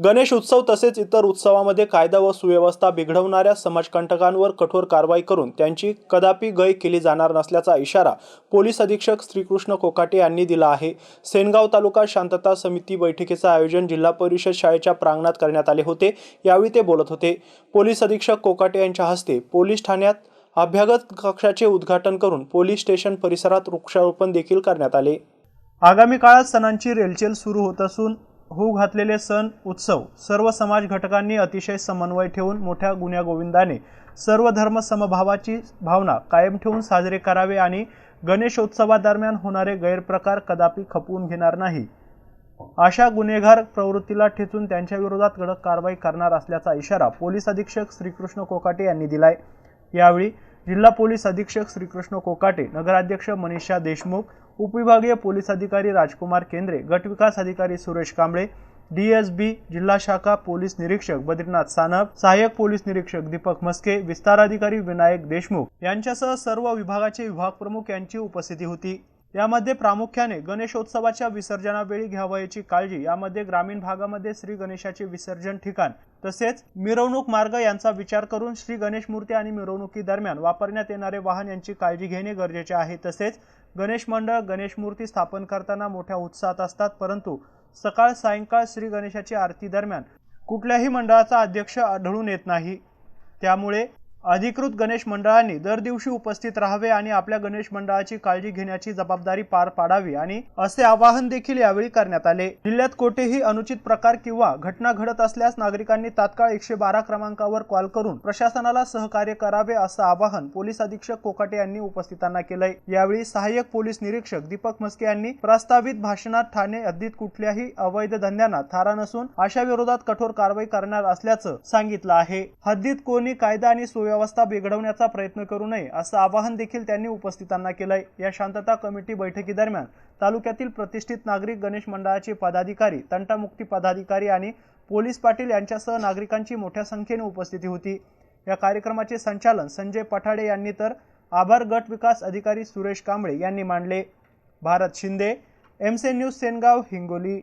गणेश उत्सव तसेच इतर उत्सवामध्ये कायदा व सुव्यवस्था बिघडवणाऱ्या समाजकंटकांवर कठोर कारवाई करून त्यांची कदापि गय केली जाणार नसल्याचा इशारा पोलीस अधीक्षक श्रीकृष्ण कोकाटे यांनी दिला आहे. सेनगाव तालुका शांतता समिती बैठकीचं आयोजन जिल्हा परिषद शाळेच्या प्रांगणात करण्यात आले होते. यावेळी ते बोलत होते. पोलीस अधीक्षक कोकाटे यांच्या हस्ते पोलीस ठाण्यात अभ्यागत कक्षाचे उद्घाटन करून पोलीस स्टेशन परिसरात वृक्षारोपण देखील करण्यात आले. आगामी काळात सणांची रेलचेल सुरू होत असून होऊ घातलेले सण उत्सव सर्व समाज घटकांनी अतिशय समन्वय ठेवून मोठ्या गुण्यागोविंदाने सर्व धर्म समभावाची भावना कायम ठेवून साजरे करावे आणि गणेशोत्सवादरम्यान होणारे गैरप्रकार कदापि खपवून घेणार नाही. अशा गुन्हेगार प्रवृत्तीला ठेचून त्यांच्या विरोधात कडक कारवाई करणार असल्याचा इशारा पोलीस अधीक्षक श्रीकृष्ण कोकाटे यांनी दिलाय. यावेळी जिल्हा पोलीस अधीक्षक श्रीकृष्ण कोकाटे नगराध्यक्ष मनीषा देशमुख उपविभागीय पोलीस अधिकारी राजकुमार केंद्रे गटविकास अधिकारी सुरेश कांबळे डीएसबी जिल्हा शाखा पोलीस निरीक्षक बद्रीनाथ सानप सहाय्यक पोलीस निरीक्षक दीपक मस्के विस्तार अधिकारी विनायक देशमुख. यांच्यासह सर्व विभागाचे विभाग प्रमुख यांची उपस्थिती होती. यामध्ये प्रामुख्याने गणेशोत्सवाच्या विसर्जनावेळी घ्यावयाची काळजी यामध्ये ग्रामीण भागामध्ये श्री गणेशाचे विसर्जन ठिकाण तसेच मिरवणूक मार्ग यांचा विचार करून श्री गणेश मूर्ती आणि मिरवणुकीदरम्यान वापरण्यात येणारे वाहन यांची काळजी घेणे गरजेचे आहे. तसेच गणेश मंडळ गणेश मूर्ती स्थापन करताना मोठ्या उत्साहात असतात परंतु सकाळ सायंकाळ श्री गणेशाची आरती दरम्यान कुठल्याही मंडळाचा अध्यक्ष आढळून येत नाही. त्यामुळे अधिकृत गणेश मंडळांनी दर दिवशी उपस्थित राहावे आणि आपल्या गणेश मंडळाची काळजी घेण्याची जबाबदारी पार पाडावी आणि असे आवाहन देखील यावेळी करण्यात आले. जिल्ह्यात कोठेही अनुचित प्रकार किंवा घटना घडत असल्यास नागरिकांनी तात्काळ एकशे बारा क्रमांकावर कॉल करून प्रशासनाला सहकार्य करावे असं आवाहन पोलीस अधीक्षक कोकाटे यांनी उपस्थितांना केलंय. यावेळी सहाय्यक पोलीस निरीक्षक दीपक मस्के यांनी प्रस्तावित भाषणात ठाणे हद्दीत कुठल्याही अवैध धंद्यांना थारा नसून अशा विरोधात कठोर कारवाई करणार असल्याचं सांगितलं आहे. हद्दीत कोणी कायदा आणि सुव्यवस्था बिघडवण्याचा प्रयत्न करू नये असं आवाहन देखील त्यांनी उपस्थितांना केलंय. या शांतता कमिटी बैठकीदरम्यान तालुक्यातील प्रतिष्ठित नागरिक गणेश मंडळाचे पदाधिकारी तंटामुक्ती पदाधिकारी आणि पोलीस पाटील यांच्यासह नागरिकांची मोठ्या संख्येने उपस्थिती होती. या कार्यक्रमाचे संचालन संजय पठाडे यांनी तर आभार गट विकास अधिकारी सुरेश कांबळे यांनी मांडले. भारत शिंदे एमसे न्यूज सेनगाव हिंगोली.